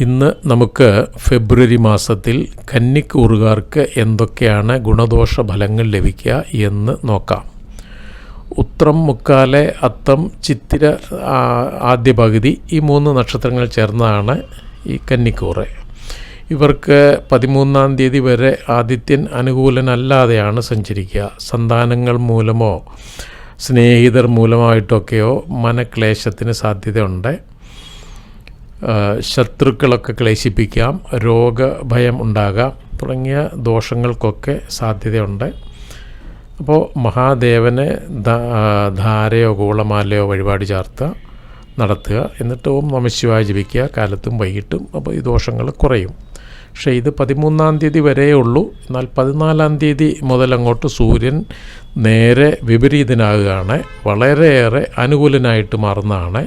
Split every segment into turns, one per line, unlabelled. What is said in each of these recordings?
ഇന്ന് നമുക്ക് ഫെബ്രുവരി മാസത്തിൽ കന്നിക്കൂറുകാർക്ക് എന്തൊക്കെയാണ് ഗുണദോഷ ഫലങ്ങൾ ലഭിക്കുക എന്ന് നോക്കാം. ഉത്രം മുക്കാലെ അത്തം ചിത്തിര ആദ്യ പകുതി ഈ മൂന്ന് നക്ഷത്രങ്ങൾ ചേർന്നതാണ് ഈ കന്നിക്കൂറ് ഇവർക്ക് പതിമൂന്നാം തീയതി വരെ ആദിത്യൻ അനുകൂലനല്ലാതെയാണ് സഞ്ചരിക്കുക. സന്താനങ്ങൾ മൂലമോ സ്നേഹിതർ മൂലമായിട്ടൊക്കെയോ മനക്ലേശത്തിന് സാധ്യതയുണ്ട്. ശത്രുക്കളൊക്കെ ക്ലേശിപ്പിക്കാം രോഗഭയം ഉണ്ടാകാം തുടങ്ങിയ ദോഷങ്ങൾക്കൊക്കെ സാധ്യതയുണ്ട്. അപ്പോൾ മഹാദേവനെ ധാരയോ കൂളമാലയോ വഴിപാട് ചേർത്ത് നടത്തുക. എന്നിട്ട് ഓം നമശിവായ ജപിക്കുക. കാലത്തും വൈകിട്ടും അപ്പോൾ ഈ ദോഷങ്ങൾ കുറയും. പക്ഷേ ഇത് പതിമൂന്നാം തീയതി വരെയേ ഉള്ളൂ. എന്നാൽ പതിനാലാം തീയതി മുതൽ അങ്ങോട്ട് സൂര്യൻ നേരെ വിപരീതനാകുകയാണ്. വളരെയേറെ അനുകൂലനായിട്ട് മാറുന്നതാണ്.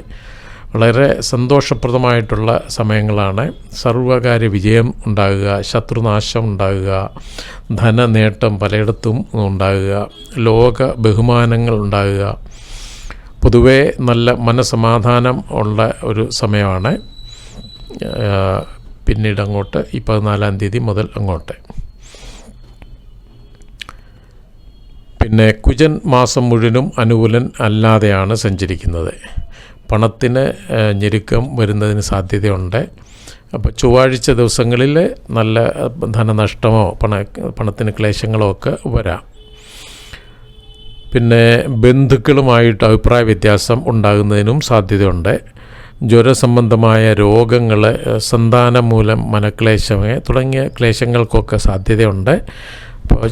വളരെ സന്തോഷപ്രദമായിട്ടുള്ള സമയങ്ങളാണ്. സർവകാര്യ വിജയം ഉണ്ടാകുക ശത്രുനാശം ഉണ്ടാകുക ധനനേട്ടം പലയിടത്തും ഉണ്ടാകുക ലോക ബഹുമാനങ്ങൾ ഉണ്ടാകുക. പൊതുവേ നല്ല മനസമാധാനം ഉള്ള ഒരു സമയമാണ്. പിന്നീട് അങ്ങോട്ട് ഈ പതിനാലാം തീയതി മുതൽ അങ്ങോട്ട്. പിന്നെ കുജൻ മാസം മുഴുവനും അനുകൂലൻ അല്ലാതെയാണ് സഞ്ചരിക്കുന്നത്. പണത്തിന് ഞെരുക്കം വരുന്നതിന് സാധ്യതയുണ്ട്. അപ്പോൾ ചൊവ്വാഴ്ച ദിവസങ്ങളിൽ നല്ല ധനനഷ്ടമോ പണ പണത്തിന് ക്ലേശങ്ങളോ ഒക്കെ വരാം. പിന്നെ ബന്ധുക്കളുമായിട്ട് അഭിപ്രായ വ്യത്യാസം ഉണ്ടാകുന്നതിനും സാധ്യതയുണ്ട്. ജ്വരസംബന്ധമായ രോഗങ്ങൾ സന്താനം മൂലം മനക്ലേശമേ തുടങ്ങിയ ക്ലേശങ്ങൾക്കൊക്കെ സാധ്യതയുണ്ട്.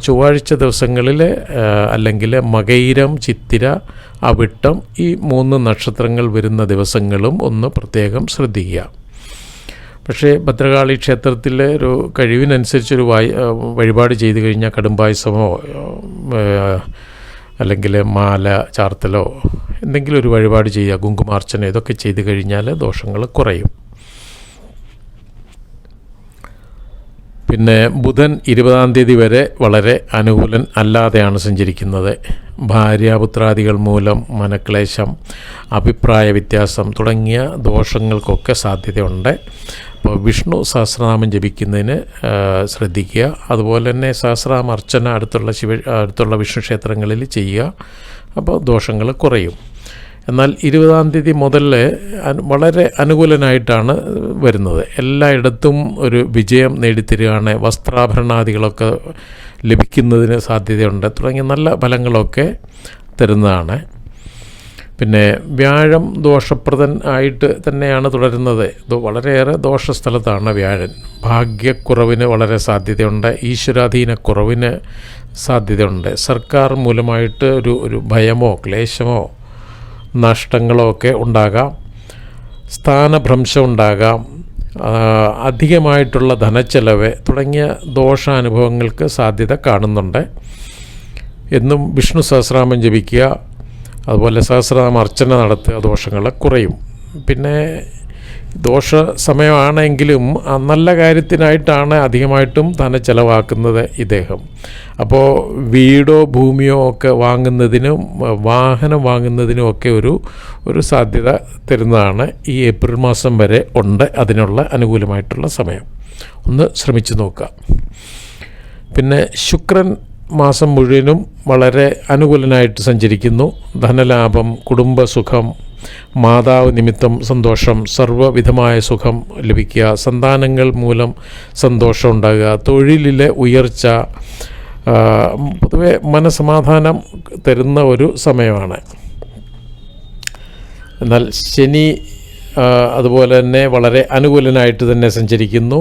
ചൊവ്വാഴ്ച ദിവസങ്ങളിൽ അല്ലെങ്കിൽ മകയിരം ചിത്തിര അവിട്ടം ഈ മൂന്ന് നക്ഷത്രങ്ങൾ വരുന്ന ദിവസങ്ങളും ഒന്ന് പ്രത്യേകം ശ്രദ്ധിക്കുക. പക്ഷേ ഭദ്രകാളി ക്ഷേത്രത്തിലെ ഒരു കഴിവിനനുസരിച്ചൊരു വായി വഴിപാട് ചെയ്തു കഴിഞ്ഞാൽ കടുംപായസമോ അല്ലെങ്കിൽ മാല ചാർത്തലോ എന്തെങ്കിലും ഒരു വഴിപാട് ചെയ്യുക കുങ്കുമാർച്ചന ഇതൊക്കെ ചെയ്തു കഴിഞ്ഞാൽ ദോഷങ്ങൾ കുറയും. പിന്നെ ബുധൻ ഇരുപതാം തീയതി വരെ വളരെ അനുകൂലൻ അല്ലാതെയാണ് സഞ്ചരിക്കുന്നത്. ഭാര്യാപുത്രാദികൾ മൂലം മനക്ലേശം അഭിപ്രായ വ്യത്യാസം തുടങ്ങിയ ദോഷങ്ങൾക്കൊക്കെ സാധ്യതയുണ്ട്. അപ്പോൾ വിഷ്ണു സഹസ്രനാമം ജപിക്കുന്നതിന് ശ്രദ്ധിക്കുക. അതുപോലെ തന്നെ സഹസ്രനാമ അർച്ചന അടുത്തുള്ള ശിവ അടുത്തുള്ള വിഷ്ണു ക്ഷേത്രങ്ങളിൽ ചെയ്യുക. അപ്പോൾ ദോഷങ്ങൾ കുറയും. എന്നാൽ ഇരുപതാം തീയതി മുതൽ വളരെ അനുകൂലനായിട്ടാണ് വരുന്നത്. എല്ലായിടത്തും ഒരു വിജയം നേടിത്തരികയാണ് വസ്ത്രാഭരണാദികളൊക്കെ ലഭിക്കുന്നതിന് സാധ്യതയുണ്ട്. തുടങ്ങിയ നല്ല ഫലങ്ങളൊക്കെ തരുന്നതാണ്. പിന്നെ വ്യാഴം ദോഷപ്രദൻ ആയിട്ട് തന്നെയാണ് തുടരുന്നത്. ഇത് വളരെയേറെ ദോഷസ്ഥലത്താണ് വ്യാഴൻ. ഭാഗ്യക്കുറവിന് വളരെ സാധ്യതയുണ്ട്. ഈശ്വരാധീനക്കുറവിന് സാധ്യതയുണ്ട്. സർക്കാർ മൂലമായിട്ട് ഒരു ഒരു ഭയമോ ക്ലേശമോ നഷ്ടങ്ങളോ ഒക്കെ ഉണ്ടാകാം. സ്ഥാനഭ്രംശം ഉണ്ടാകാം. അധികമായിട്ടുള്ള ധനച്ചെലവ് തുടങ്ങിയ ദോഷാനുഭവങ്ങൾക്ക് സാധ്യത കാണുന്നുണ്ട്. എന്നും വിഷ്ണു സഹസ്രാമം ജപിക്കുക അതുപോലെ സഹസ്രനാമ അർച്ചന നടത്തുക ദോഷങ്ങൾ കുറയും. പിന്നെ ദോഷ സമയമാണെങ്കിലും നല്ല കാര്യത്തിനായിട്ടാണ് അധികമായിട്ടും തന്നെ ചിലവാക്കുന്നത് ഇദ്ദേഹം. അപ്പോൾ വീടോ ഭൂമിയോ ഒക്കെ വാങ്ങുന്നതിനും വാഹനം വാങ്ങുന്നതിനും ഒക്കെ ഒരു ഒരു സാധ്യത തരുന്നതാണ് ഈ ഏപ്രിൽ മാസം വരെ ഉണ്ട് അതിനുള്ള അനുകൂലമായിട്ടുള്ള സമയം. ഒന്ന് ശ്രമിച്ചു നോക്കുക പിന്നെ ശുക്രൻ മാസം മുഴുവനും വളരെ അനുകൂലനായിട്ട് സഞ്ചരിക്കുന്നു. ധനലാഭം കുടുംബസുഖം മാതാവ് നിമിത്തം സന്തോഷം സർവവിധമായ സുഖം ലഭിക്കുക. സന്താനങ്ങൾ മൂലം സന്തോഷം ഉണ്ടാകുക. തൊഴിലിലെ ഉയർച്ച പൊതുവെ മനസമാധാനം തരുന്ന ഒരു സമയമാണ്. എന്നാൽ ശനി അതുപോലെ തന്നെ വളരെ അനുകൂലനായിട്ട് തന്നെ സഞ്ചരിക്കുന്നു.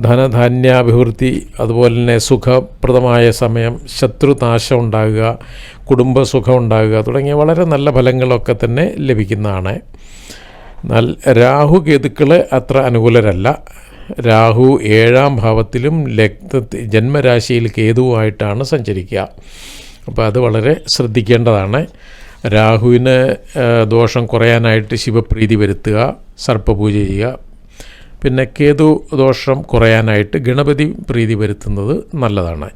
ധനധാന്യാഭിവൃദ്ധി അതുപോലെ തന്നെ സുഖപ്രദമായ സമയം ശത്രുനാശം ഉണ്ടാകുക കുടുംബസുഖം ഉണ്ടാകുക തുടങ്ങിയ വളരെ നല്ല ഫലങ്ങളൊക്കെ തന്നെ ലഭിക്കുന്നതാണ്. എന്നാൽ രാഹു കേതുക്കൾ അത്ര അനുകൂലരല്ല. രാഹു ഏഴാം ഭാവത്തിലും ലഗ്ന ജന്മരാശിയിൽ കേതുവായിട്ടാണ് സഞ്ചരിക്കുക. അപ്പോൾ അത് വളരെ ശ്രദ്ധിക്കേണ്ടതാണ്. രാഹുവിന് ദോഷം കുറയാനായിട്ട് ശിവപ്രീതി വരുത്തുക സർപ്പപൂജ ചെയ്യുക പിന്നെ കേതു ദോഷം കുറയാനായിട്ട് ഗണപതി പ്രീതി വരുത്തുന്നത് നല്ലതാണ്.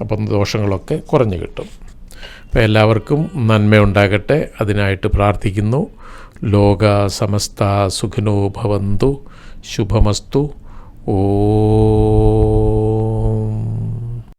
അപ്പം ദോഷങ്ങളൊക്കെ കുറഞ്ഞു കിട്ടും. അപ്പോൾ എല്ലാവർക്കും നന്മയുണ്ടാകട്ടെ അതിനായിട്ട് പ്രാർത്ഥിക്കുന്നു. ലോക സമസ്ത സുഖിനോ ഭവന്തു. ശുഭമസ്തു. ഓ